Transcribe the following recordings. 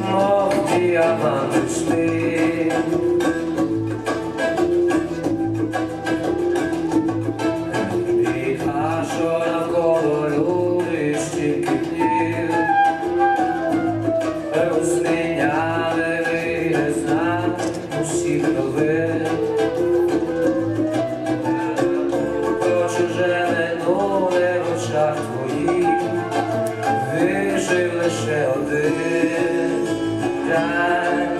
mordi a mão side.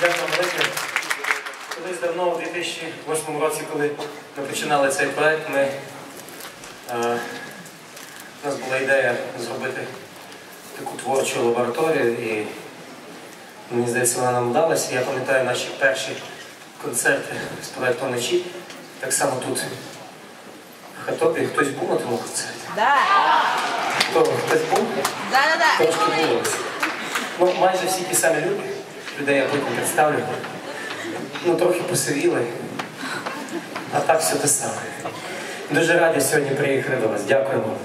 Дякую вам велике. Колись давно, у 2008 році, коли ми починали цей проект, ми е, У нас була ідея зробити таку творчу лабораторію, і мені здається, вона нам вдалася. Я пам'ятаю наші перші концерти з проекту вночі. Так само тут в Хатопі хтось був на тому концерті. Да, Хто хтось був? да, да, да. Трошки було. Ну, майже всі ті самі люди. Людей я потім представлю. Ну, трохи посивіли. А так все те саме. Дуже раді сьогодні приїхали до вас. Дякуємо.